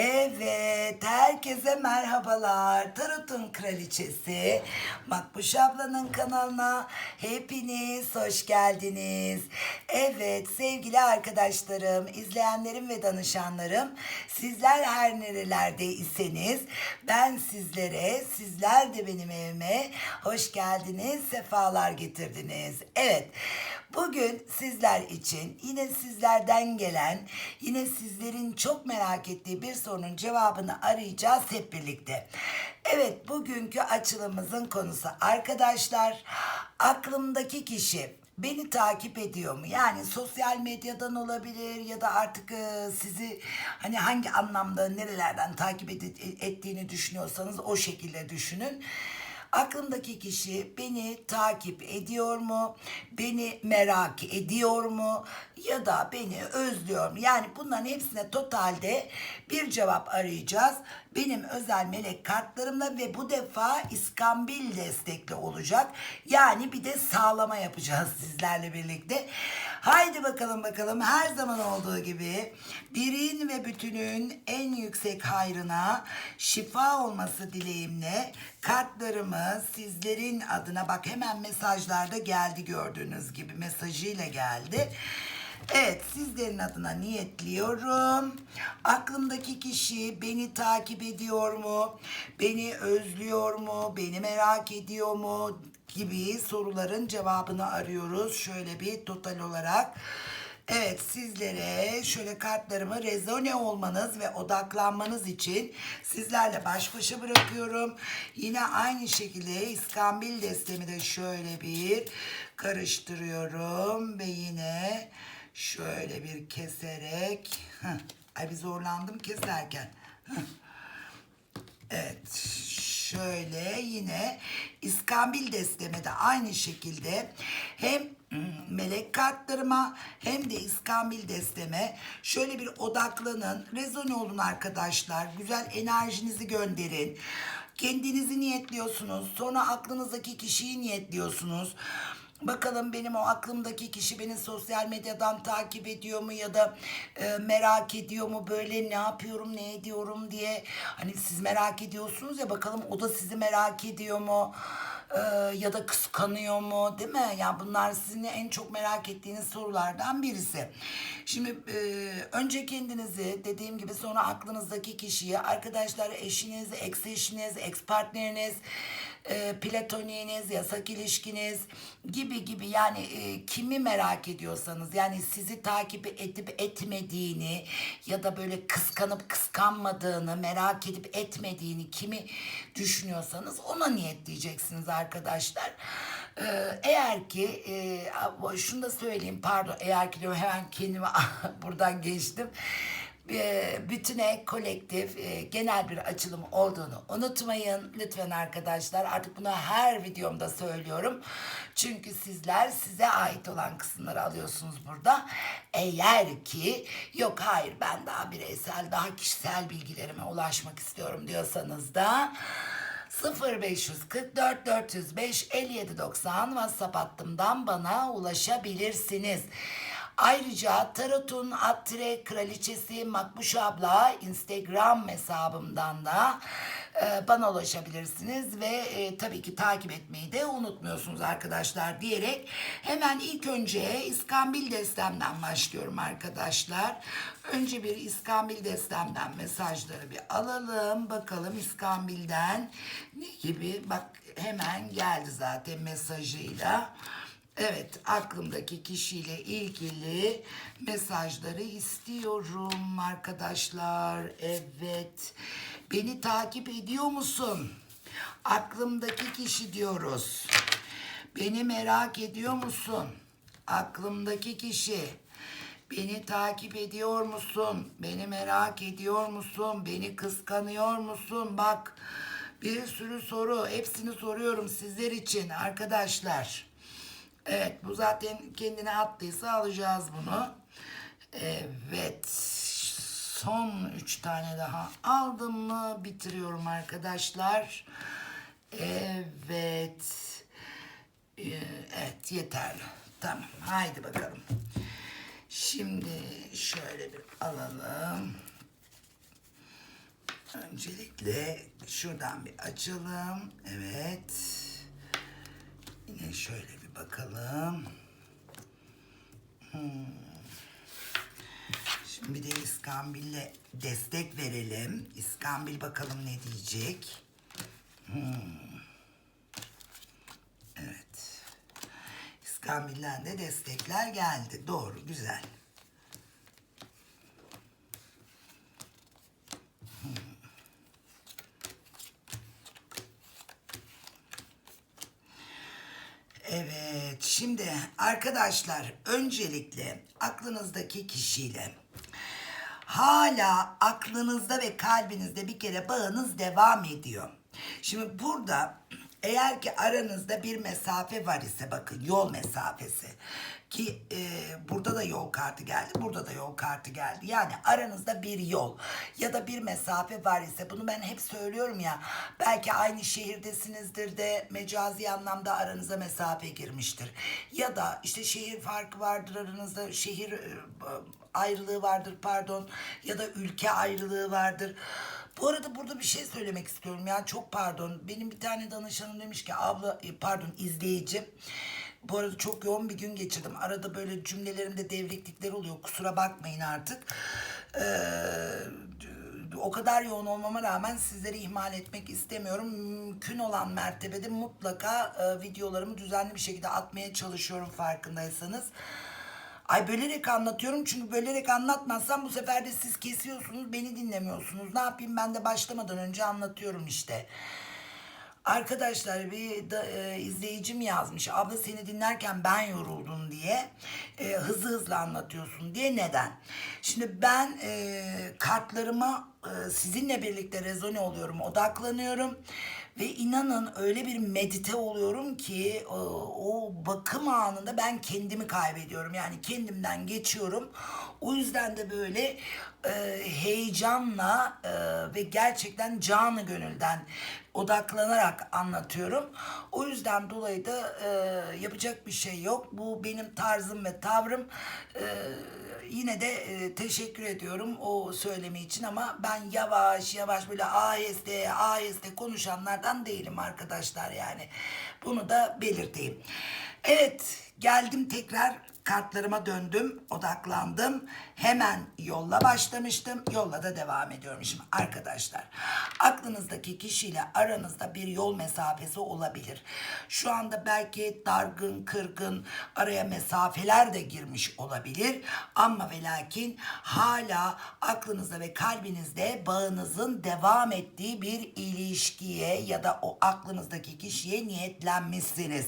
Evet, herkese merhabalar. Tarot'un kraliçesi Makbuş ablanın kanalına hepiniz hoş geldiniz. Evet, sevgili arkadaşlarım, izleyenlerim ve danışanlarım, sizler her nerelerde iseniz ben sizlere, sizler de benim evime hoş geldiniz, sefalar getirdiniz. Evet, bugün sizler için yine sizlerden gelen, yine sizlerin çok merak ettiği bir sorunun cevabını arayacağız hep birlikte. Evet, bugünkü açılımımızın konusu arkadaşlar, aklımdaki kişi beni takip ediyor mu? Yani sosyal medyadan olabilir ya da artık e, sizi hani hangi anlamda nerelerden takip ed- ettiğini düşünüyorsanız o şekilde düşünün. Aklımdaki kişi beni takip ediyor mu? Beni merak ediyor mu? Ya da beni özlüyor mu? Yani bunların hepsine totalde bir cevap arayacağız. Benim özel melek kartlarımla ve bu defa iskambil destekli olacak. Yani bir de sağlama yapacağız sizlerle birlikte. Haydi bakalım bakalım her zaman olduğu gibi birin ve bütünün en yüksek hayrına şifa olması dileğimle kartlarımı sizlerin adına bak hemen mesajlarda geldi gördüğünüz gibi mesajıyla geldi. Evet sizlerin adına niyetliyorum. Aklımdaki kişi beni takip ediyor mu? Beni özlüyor mu? Beni merak ediyor mu? Gibi soruların cevabını arıyoruz. Şöyle bir total olarak. Evet sizlere şöyle kartlarımı rezone olmanız ve odaklanmanız için sizlerle baş başa bırakıyorum. Yine aynı şekilde iskambil destemi de şöyle bir karıştırıyorum ve yine şöyle bir keserek Heh, ay bir zorlandım keserken. Evet şöyle yine iskambil desteme de aynı şekilde hem melek kartlarıma hem de iskambil desteme şöyle bir odaklanın. Rezone olun arkadaşlar. Güzel enerjinizi gönderin. Kendinizi niyetliyorsunuz. Sonra aklınızdaki kişiyi niyetliyorsunuz. Bakalım benim o aklımdaki kişi beni sosyal medyadan takip ediyor mu ya da e, merak ediyor mu böyle ne yapıyorum ne ediyorum diye hani siz merak ediyorsunuz ya bakalım o da sizi merak ediyor mu E, ya da kıskanıyor mu değil mi? Yani bunlar sizin en çok merak ettiğiniz sorulardan birisi. Şimdi e, önce kendinizi dediğim gibi sonra aklınızdaki kişiyi arkadaşlar eşiniz, ex eşiniz, ex partneriniz e, platoniğiniz, yasak ilişkiniz gibi gibi yani e, kimi merak ediyorsanız yani sizi takip edip etmediğini ya da böyle kıskanıp kıskanmadığını merak edip etmediğini kimi düşünüyorsanız ona niyetleyeceksiniz arkadaşlar. Ee, eğer ki e, şunu da söyleyeyim pardon eğer ki diyorum hemen kendimi buradan geçtim bütüne kolektif e, genel bir açılım olduğunu unutmayın. Lütfen arkadaşlar artık bunu her videomda söylüyorum. Çünkü sizler size ait olan kısımları alıyorsunuz burada. Eğer ki yok hayır ben daha bireysel daha kişisel bilgilerime ulaşmak istiyorum diyorsanız da 0544 405 5790 WhatsApp hattımdan bana ulaşabilirsiniz. Ayrıca Tarot'un Attire Kraliçesi Makbuş abla Instagram hesabımdan da e, bana ulaşabilirsiniz ve e, tabii ki takip etmeyi de unutmuyorsunuz arkadaşlar diyerek hemen ilk önce İskambil destemden başlıyorum arkadaşlar. Önce bir İskambil destemden mesajları bir alalım. Bakalım İskambil'den ne gibi bak hemen geldi zaten mesajıyla. Evet, aklımdaki kişiyle ilgili mesajları istiyorum arkadaşlar. Evet. Beni takip ediyor musun? Aklımdaki kişi diyoruz. Beni merak ediyor musun? Aklımdaki kişi. Beni takip ediyor musun? Beni merak ediyor musun? Beni kıskanıyor musun? Bak bir sürü soru. Hepsini soruyorum sizler için arkadaşlar. Evet bu zaten kendine attıysa alacağız bunu. Evet. Son üç tane daha aldım mı bitiriyorum arkadaşlar. Evet. Evet yeterli. Tamam haydi bakalım. Şimdi şöyle bir alalım. Öncelikle şuradan bir açalım. Evet. Yine şöyle bakalım. Hmm. Şimdi bir de İskambil'le destek verelim. İskambil bakalım ne diyecek. Hmm. Evet. İskambil'den de destekler geldi. Doğru, güzel. Evet, şimdi arkadaşlar öncelikle aklınızdaki kişiyle hala aklınızda ve kalbinizde bir kere bağınız devam ediyor. Şimdi burada eğer ki aranızda bir mesafe var ise bakın yol mesafesi ki e, burada da yol kartı geldi burada da yol kartı geldi yani aranızda bir yol ya da bir mesafe var ise bunu ben hep söylüyorum ya belki aynı şehirdesinizdir de mecazi anlamda aranıza mesafe girmiştir ya da işte şehir farkı vardır aranızda şehir e, ayrılığı vardır pardon ya da ülke ayrılığı vardır. Bu arada burada bir şey söylemek istiyorum ya çok pardon. Benim bir tane danışanım demiş ki abla e, pardon izleyici. Bu arada çok yoğun bir gün geçirdim. Arada böyle cümlelerimde devreklikler oluyor. Kusura bakmayın artık. Ee, o kadar yoğun olmama rağmen sizleri ihmal etmek istemiyorum. Mümkün olan mertebede mutlaka e, videolarımı düzenli bir şekilde atmaya çalışıyorum farkındaysanız. Ay bölerek anlatıyorum çünkü bölerek anlatmazsam bu sefer de siz kesiyorsunuz beni dinlemiyorsunuz. Ne yapayım ben de başlamadan önce anlatıyorum işte. Arkadaşlar bir da, e, izleyicim yazmış. Abla seni dinlerken ben yoruldum diye. E, hızlı hızlı anlatıyorsun diye. Neden? Şimdi ben e, kartlarıma e, sizinle birlikte rezone oluyorum. Odaklanıyorum. Ve inanın öyle bir medite oluyorum ki o, o bakım anında ben kendimi kaybediyorum. Yani kendimden geçiyorum. O yüzden de böyle e, heyecanla e, ve gerçekten canı gönülden odaklanarak anlatıyorum. O yüzden dolayı da e, yapacak bir şey yok. Bu benim tarzım ve tavrım. E, yine de e, teşekkür ediyorum o söylemi için ama ben yavaş yavaş böyle aheste aheste konuşanlardan değilim arkadaşlar yani. Bunu da belirteyim. Evet geldim tekrar kartlarıma döndüm, odaklandım. Hemen yolla başlamıştım. Yolla da devam ediyorum şimdi arkadaşlar. Aklınızdaki kişiyle aranızda bir yol mesafesi olabilir. Şu anda belki dargın, kırgın, araya mesafeler de girmiş olabilir. Ama ve lakin hala aklınızda ve kalbinizde bağınızın devam ettiği bir ilişkiye ya da o aklınızdaki kişiye niyetlenmişsiniz.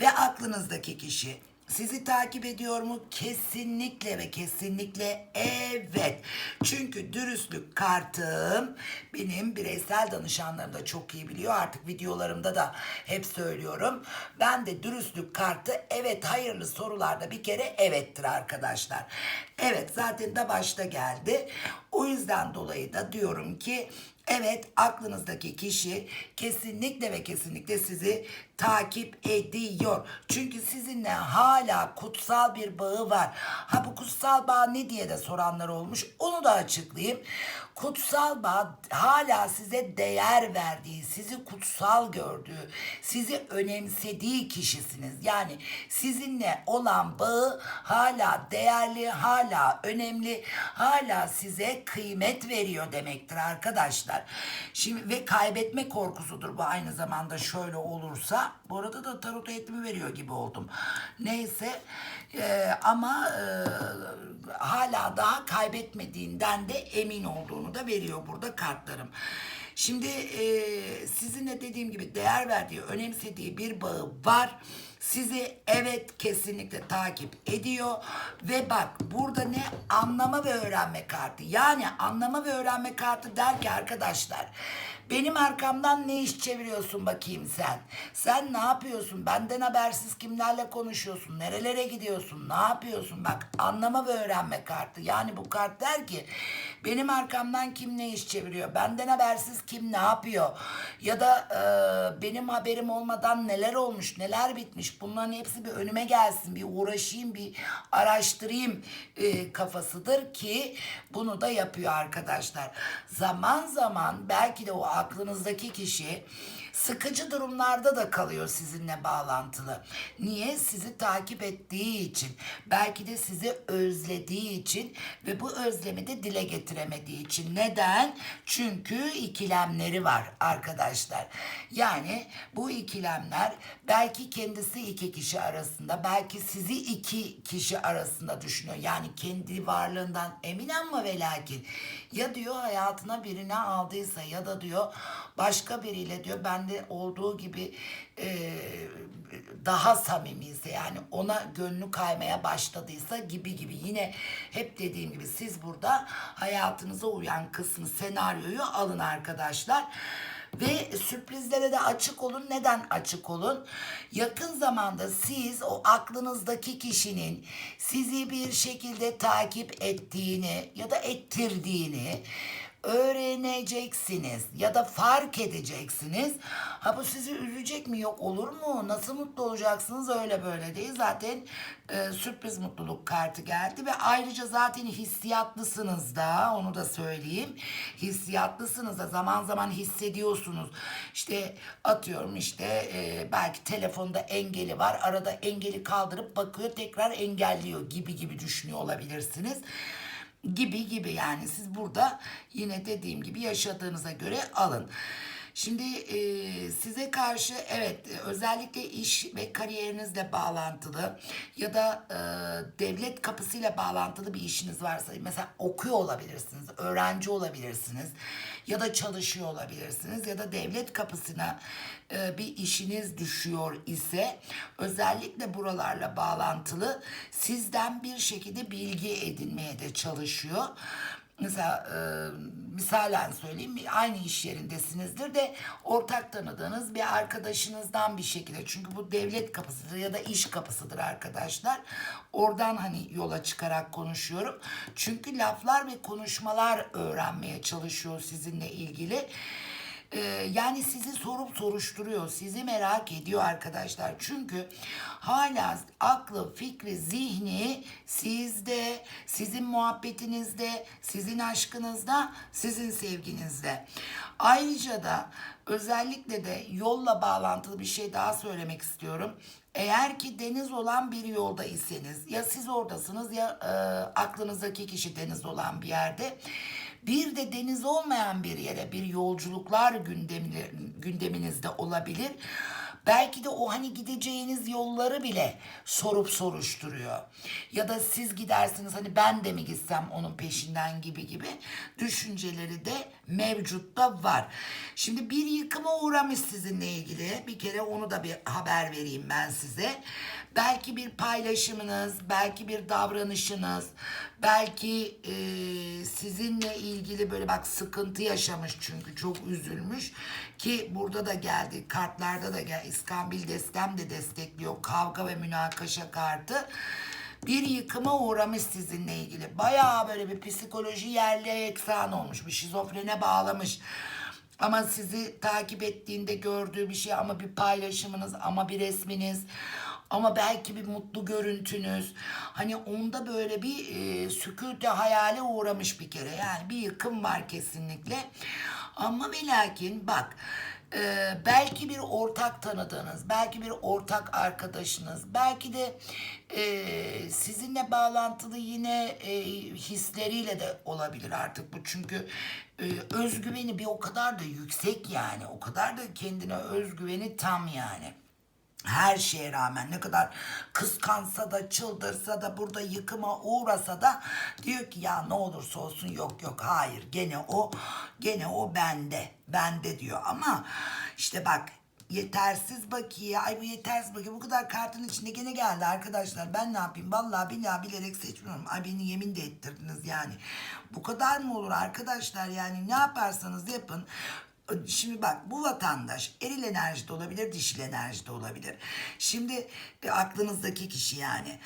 Ve aklınızdaki kişi sizi takip ediyor mu? Kesinlikle ve kesinlikle evet. Çünkü dürüstlük kartım benim bireysel danışanlarım da çok iyi biliyor. Artık videolarımda da hep söylüyorum. Ben de dürüstlük kartı evet hayırlı sorularda bir kere evettir arkadaşlar. Evet zaten de başta geldi. O yüzden dolayı da diyorum ki Evet aklınızdaki kişi kesinlikle ve kesinlikle sizi takip ediyor. Çünkü sizinle hala kutsal bir bağı var. Ha bu kutsal bağ ne diye de soranlar olmuş. Onu da açıklayayım. Kutsal bağ hala size değer verdiği, sizi kutsal gördüğü, sizi önemsediği kişisiniz. Yani sizinle olan bağı hala değerli, hala önemli, hala size kıymet veriyor demektir arkadaşlar. Şimdi ve kaybetme korkusudur bu aynı zamanda şöyle olursa. Bu arada da tarot eğitimi veriyor gibi oldum. Neyse e, ama e, hala daha kaybetmediğinden de emin olduğunu da veriyor burada kartlarım. Şimdi e, sizinle dediğim gibi değer verdiği, önemsediği bir bağı var. Sizi evet kesinlikle takip ediyor ve bak burada ne anlama ve öğrenme kartı. Yani anlama ve öğrenme kartı der ki arkadaşlar benim arkamdan ne iş çeviriyorsun bakayım sen? Sen ne yapıyorsun? Benden habersiz kimlerle konuşuyorsun? Nerelere gidiyorsun? Ne yapıyorsun? Bak anlama ve öğrenme kartı. Yani bu kart der ki Benim arkamdan kim ne iş çeviriyor? Benden habersiz kim ne yapıyor? Ya da e, benim haberim olmadan neler olmuş, neler bitmiş? Bunların hepsi bir önüme gelsin, bir uğraşayım, bir araştırayım e, kafasıdır ki bunu da yapıyor arkadaşlar. Zaman zaman belki de o aklınızdaki kişi sıkıcı durumlarda da kalıyor sizinle bağlantılı. Niye? Sizi takip ettiği için, belki de sizi özlediği için ve bu özlemi de dile getiremediği için. Neden? Çünkü ikilemleri var arkadaşlar. Yani bu ikilemler belki kendisi iki kişi arasında, belki sizi iki kişi arasında düşünüyor. Yani kendi varlığından emin ama ve lakin ya diyor hayatına birini aldıysa ya da diyor başka biriyle diyor bende olduğu gibi e, daha samimiyse yani ona gönlü kaymaya başladıysa gibi gibi yine hep dediğim gibi siz burada hayatınıza uyan kısmı senaryoyu alın arkadaşlar. Ve sürprizlere de açık olun. Neden açık olun? Yakın zamanda siz o aklınızdaki kişinin sizi bir şekilde takip ettiğini ya da ettirdiğini öğreneceksiniz ya da fark edeceksiniz. Ha bu sizi üzecek mi? Yok olur mu? Nasıl mutlu olacaksınız? Öyle böyle değil. Zaten e, sürpriz mutluluk kartı geldi ve ayrıca zaten hissiyatlısınız da onu da söyleyeyim. Hissiyatlısınız da zaman zaman hissediyorsunuz. İşte atıyorum işte e, belki telefonda engeli var. Arada engeli kaldırıp bakıyor tekrar engelliyor gibi gibi düşünüyor olabilirsiniz gibi gibi yani siz burada yine dediğim gibi yaşadığınıza göre alın. Şimdi e, size karşı evet özellikle iş ve kariyerinizle bağlantılı ya da e, devlet kapısıyla bağlantılı bir işiniz varsa mesela okuyor olabilirsiniz, öğrenci olabilirsiniz ya da çalışıyor olabilirsiniz ya da devlet kapısına e, bir işiniz düşüyor ise özellikle buralarla bağlantılı sizden bir şekilde bilgi edinmeye de çalışıyor. Mesela e, misalen söyleyeyim aynı iş yerindesinizdir de ortak tanıdığınız bir arkadaşınızdan bir şekilde çünkü bu devlet kapısıdır ya da iş kapısıdır arkadaşlar. Oradan hani yola çıkarak konuşuyorum. Çünkü laflar ve konuşmalar öğrenmeye çalışıyor sizinle ilgili. Ee, yani sizi sorup soruşturuyor, sizi merak ediyor arkadaşlar. Çünkü hala aklı, fikri, zihni sizde, sizin muhabbetinizde, sizin aşkınızda, sizin sevginizde. Ayrıca da özellikle de yolla bağlantılı bir şey daha söylemek istiyorum. Eğer ki deniz olan bir yolda iseniz ya siz oradasınız ya e, aklınızdaki kişi deniz olan bir yerde bir de deniz olmayan bir yere bir yolculuklar gündemini, gündeminizde olabilir. Belki de o hani gideceğiniz yolları bile sorup soruşturuyor. Ya da siz gidersiniz hani ben de mi gitsem onun peşinden gibi gibi düşünceleri de mevcutta var. Şimdi bir yıkıma uğramış sizinle ilgili. Bir kere onu da bir haber vereyim ben size. Belki bir paylaşımınız, belki bir davranışınız, belki e, sizinle ilgili böyle bak sıkıntı yaşamış çünkü çok üzülmüş ki burada da geldi kartlarda da gel İskambil destem de destekliyor kavga ve münakaşa kartı bir yıkıma uğramış sizinle ilgili bayağı böyle bir psikoloji yerli eksan olmuş bir şizofrene bağlamış ama sizi takip ettiğinde gördüğü bir şey ama bir paylaşımınız ama bir resminiz ama belki bir mutlu görüntünüz. Hani onda böyle bir e, sükûte hayale uğramış bir kere. Yani bir yıkım var kesinlikle. Ama ve lakin bak e, belki bir ortak tanıdığınız, belki bir ortak arkadaşınız, belki de e, sizinle bağlantılı yine e, hisleriyle de olabilir artık bu. Çünkü e, özgüveni bir o kadar da yüksek yani. O kadar da kendine özgüveni tam yani her şeye rağmen ne kadar kıskansa da çıldırsa da burada yıkıma uğrasa da diyor ki ya ne olursa olsun yok yok hayır gene o gene o bende bende diyor. Ama işte bak yetersiz bakiye ay bu yetersiz bakiye bu kadar kartın içinde gene geldi arkadaşlar. Ben ne yapayım? Vallahi billahi bilerek seçmiyorum. Ay beni yemin de ettirdiniz yani. Bu kadar mı olur arkadaşlar? Yani ne yaparsanız yapın Şimdi bak bu vatandaş eril enerjide olabilir, dişil enerjide olabilir. Şimdi e, aklınızdaki kişi yani.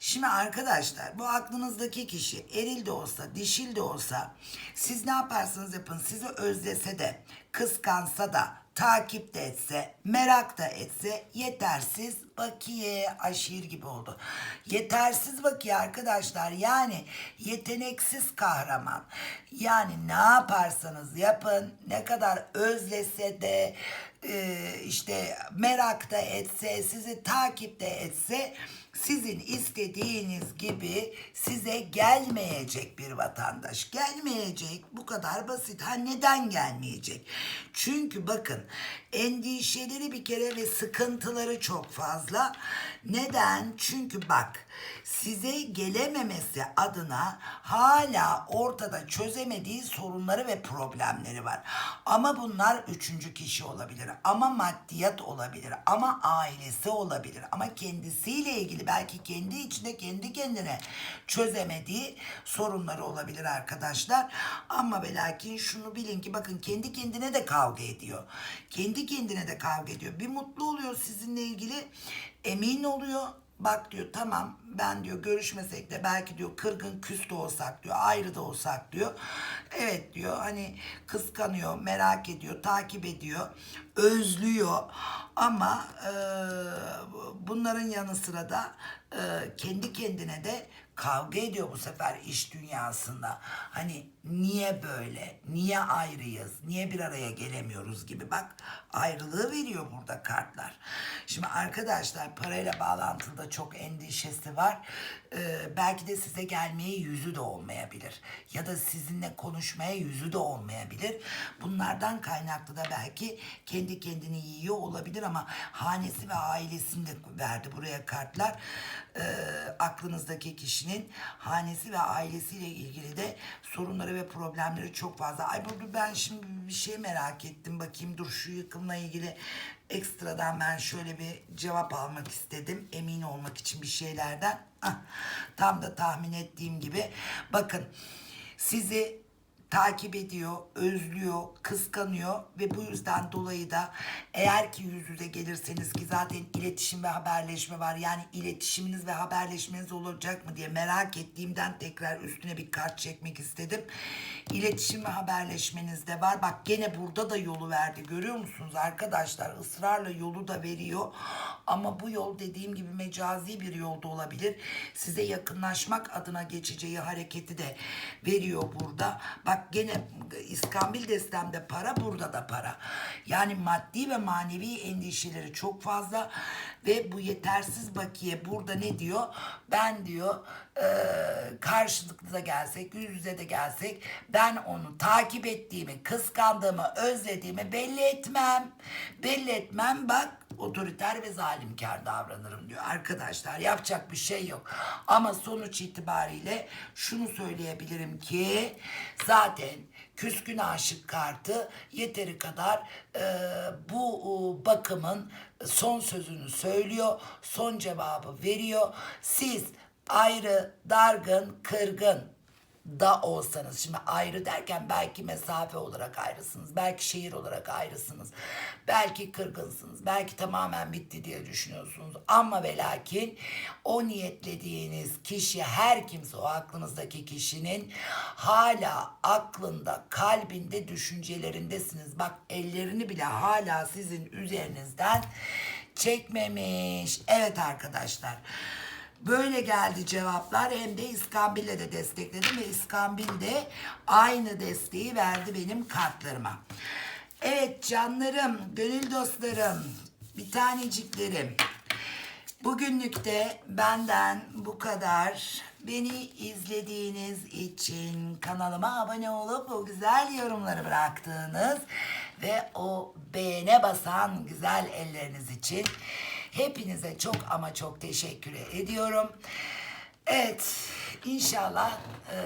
Şimdi arkadaşlar bu aklınızdaki kişi eril de olsa dişil de olsa siz ne yaparsanız yapın sizi özlese de kıskansa da takip de etse merak da etse yetersiz bakiye aşir gibi oldu. Yetersiz bakiye arkadaşlar yani yeteneksiz kahraman. Yani ne yaparsanız yapın ne kadar özlese de e, işte merak da etse sizi takip de etse sizin istediğiniz gibi size gelmeyecek bir vatandaş. Gelmeyecek bu kadar basit. Ha neden gelmeyecek? Çünkü bakın endişeleri bir kere ve sıkıntıları çok fazla. Neden? Çünkü bak size gelememesi adına hala ortada çözemediği sorunları ve problemleri var. Ama bunlar üçüncü kişi olabilir. Ama maddiyat olabilir. Ama ailesi olabilir. Ama kendisiyle ilgili belki kendi içinde kendi kendine çözemediği sorunları olabilir arkadaşlar. Ama ve lakin şunu bilin ki bakın kendi kendine de kavga ediyor. Kendi kendine de kavga ediyor. Bir mutlu oluyor sizinle ilgili. Emin oluyor. Bak diyor tamam ben diyor görüşmesek de belki diyor kırgın küs de olsak diyor ayrı da olsak diyor. Evet diyor hani kıskanıyor merak ediyor takip ediyor özlüyor ama e, bunların yanı sıra da e, kendi kendine de kavga ediyor bu sefer iş dünyasında. Hani niye böyle? Niye ayrıyız? Niye bir araya gelemiyoruz gibi. Bak ayrılığı veriyor burada kartlar. Şimdi arkadaşlar parayla bağlantılı çok endişesi var. Ee, belki de size gelmeye yüzü de olmayabilir. Ya da sizinle konuşmaya yüzü de olmayabilir. Bunlardan kaynaklı da belki kendi kendini yiyor olabilir ama hanesi ve ailesini de verdi buraya kartlar. Ee, aklınızdaki kişinin hanesi ve ailesiyle ilgili de sorunları ve problemleri çok fazla. Ay burada ben şimdi bir şey merak ettim. Bakayım dur şu yıkımla ilgili ekstradan ben şöyle bir cevap almak istedim. Emin olmak için bir şeylerden. Ah, tam da tahmin ettiğim gibi. Bakın sizi takip ediyor, özlüyor, kıskanıyor ve bu yüzden dolayı da eğer ki yüz yüze gelirseniz ki zaten iletişim ve haberleşme var. Yani iletişiminiz ve haberleşmeniz olacak mı diye merak ettiğimden tekrar üstüne bir kart çekmek istedim. İletişim ve haberleşmeniz de var. Bak gene burada da yolu verdi. Görüyor musunuz arkadaşlar? Israrla yolu da veriyor. Ama bu yol dediğim gibi mecazi bir yolda olabilir. Size yakınlaşmak adına geçeceği hareketi de veriyor burada. Bak gene İskambil destemde para burada da para. Yani maddi ve manevi endişeleri çok fazla ve bu yetersiz bakiye burada ne diyor? Ben diyor e, karşılıklı da gelsek, yüz yüze de gelsek ben onu takip ettiğimi, kıskandığımı, özlediğimi belli etmem. Belli etmem bak otoriter ve zalimkar davranırım diyor. Arkadaşlar yapacak bir şey yok. Ama sonuç itibariyle şunu söyleyebilirim ki zaten küskün aşık kartı yeteri kadar e, bu e, bakımın son sözünü söylüyor. Son cevabı veriyor. Siz ayrı, dargın, kırgın da olsanız şimdi ayrı derken belki mesafe olarak ayrısınız belki şehir olarak ayrısınız belki kırgınsınız belki tamamen bitti diye düşünüyorsunuz. Ama ve lakin o niyetlediğiniz kişi her kimse o aklınızdaki kişinin hala aklında kalbinde düşüncelerindesiniz. Bak ellerini bile hala sizin üzerinizden çekmemiş. Evet arkadaşlar Böyle geldi cevaplar hem de İskambil'le de destekledim ve İskambil de aynı desteği verdi benim kartlarıma. Evet canlarım, gönül dostlarım, bir taneciklerim. Bugünlük de benden bu kadar. Beni izlediğiniz için kanalıma abone olup o güzel yorumları bıraktığınız ve o beğene basan güzel elleriniz için hepinize çok ama çok teşekkür ediyorum. Evet, inşallah e,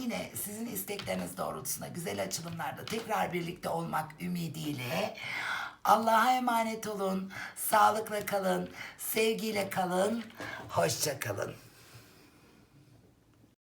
yine sizin istekleriniz doğrultusunda güzel açılımlarda tekrar birlikte olmak ümidiyle Allah'a emanet olun, sağlıkla kalın, sevgiyle kalın, hoşça kalın.